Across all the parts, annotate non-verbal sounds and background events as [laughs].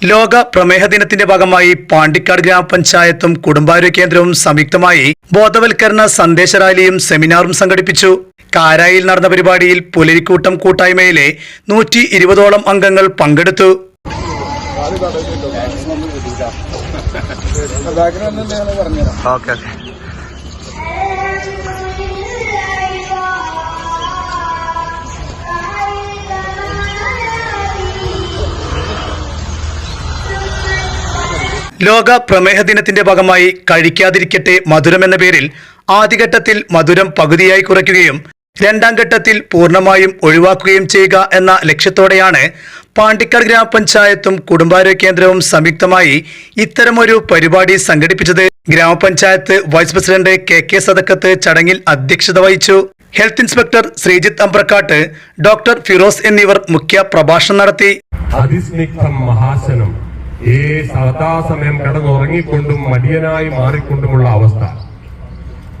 ലോക പ്രമേഹ ദിനത്തിന്റെ ഭാഗമായി പാണ്ടിക്കാട് ഗ്രാമപഞ്ചായത്തും കുടുംബാരോഗ്യ കേന്ദ്രവും സംയുക്തമായി ബോധവൽക്കരണ സന്ദേശ റാലിയും സെമിനാറും സംഘടിപ്പിച്ചു. കാരായിൽ നടന്ന പരിപാടിയിൽ പുലരിക്കൂട്ടം കൂട്ടായ്മയിലെ നൂറ്റി ഇരുപതോളം അംഗങ്ങൾ പങ്കെടുത്തു. [laughs] ഓക്കെ. ലോക പ്രമേഹ ദിനത്തിന്റെ ഭാഗമായി കഴിക്കാതിരിക്കട്ടെ മധുരം എന്ന പേരിൽ ആദ്യഘട്ടത്തിൽ മധുരം പകുതിയായി കുറയ്ക്കുകയും രണ്ടാം ഘട്ടത്തിൽ പൂർണമായും ഒഴിവാക്കുകയും ചെയ്യുക എന്ന ലക്ഷ്യത്തോടെയാണ് പാണ്ടിക്കാട് ഗ്രാമപഞ്ചായത്തും കുടുംബാരോഗ്യ കേന്ദ്രവും സംയുക്തമായി ഇത്തരമൊരു പരിപാടി സംഘടിപ്പിച്ചത്. ഗ്രാമപഞ്ചായത്ത് vice president K K Sadakkath ചടങ്ങിൽ അധ്യക്ഷത വഹിച്ചു. Health inspector Sreejith Ambrakkat doctor Firoz എന്നിവർ മുഖ്യ പ്രഭാഷണം നടത്തി. അതിസ്നിഗ്ധം മഹാശനം. ഏ സദാസമയം കിടന്നുറങ്ങിക്കൊണ്ടും മടിയനായി മാറിക്കൊണ്ടുമുള്ള അവസ്ഥ.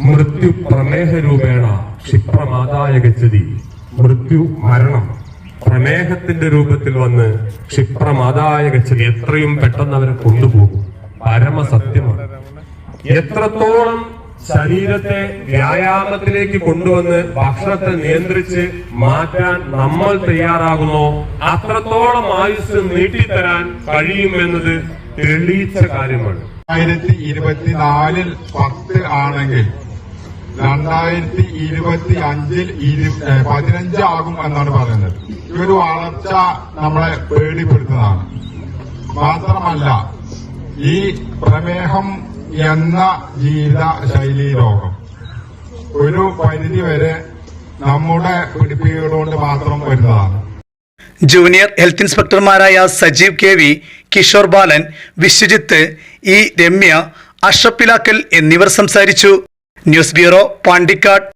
മൃത്യു പ്രമേഹ രൂപേണ ക്ഷിപ്രമാതായ ഗച്ഛതി മൃത്യു മരണം. പ്രമേഹത്തിന്റെ രൂപത്തിൽ വന്ന് ക്ഷിപ്രമാതായ ഗച്ഛതി എത്രയും പെട്ടെന്ന് അവരെ കൊണ്ടുപോകും. പരമസത്യമാണ്. എത്രത്തോളം ശരീരത്തെ വ്യായാമത്തിലേക്ക് കൊണ്ടുവന്ന് ഭക്ഷണത്തെ നിയന്ത്രിച്ച് മാറ്റാൻ നമ്മൾ തയ്യാറാകുന്നു. അത്രത്തോളം ആയുസ് നീട്ടിത്തരാൻ കഴിയുമെന്നത് തെളിയിച്ച കാര്യമാണ്. രണ്ടായിരത്തി ഇരുപത്തിനാലിൽ പത്ത് ആണെങ്കിൽ രണ്ടായിരത്തി ഇരുപത്തി അഞ്ചിൽ പതിനഞ്ച് ആകും എന്നാണ് പറയുന്നത്. ഈ ഒരു വളർച്ച നമ്മളെ പേടിപ്പെടുത്തുന്നതാണ്. മാത്രമല്ല ഈ പ്രമേഹം എന്ന ജീവിത ശൈലി രോഗം ഒരു പരിധി വരെ നമ്മുടെ പിടിപ്പീടുകൊണ്ട് മാത്രം വരുന്നതാണ്. Junior health ഇൻസ്പെക്ടർമാരായ Sajeev K V Kishore Balan Viswajith E Ramya Ashappilakkal എന്നിവർ സംസാരിച്ചു. News bureau Pandikkad.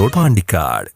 Road Pandikkad.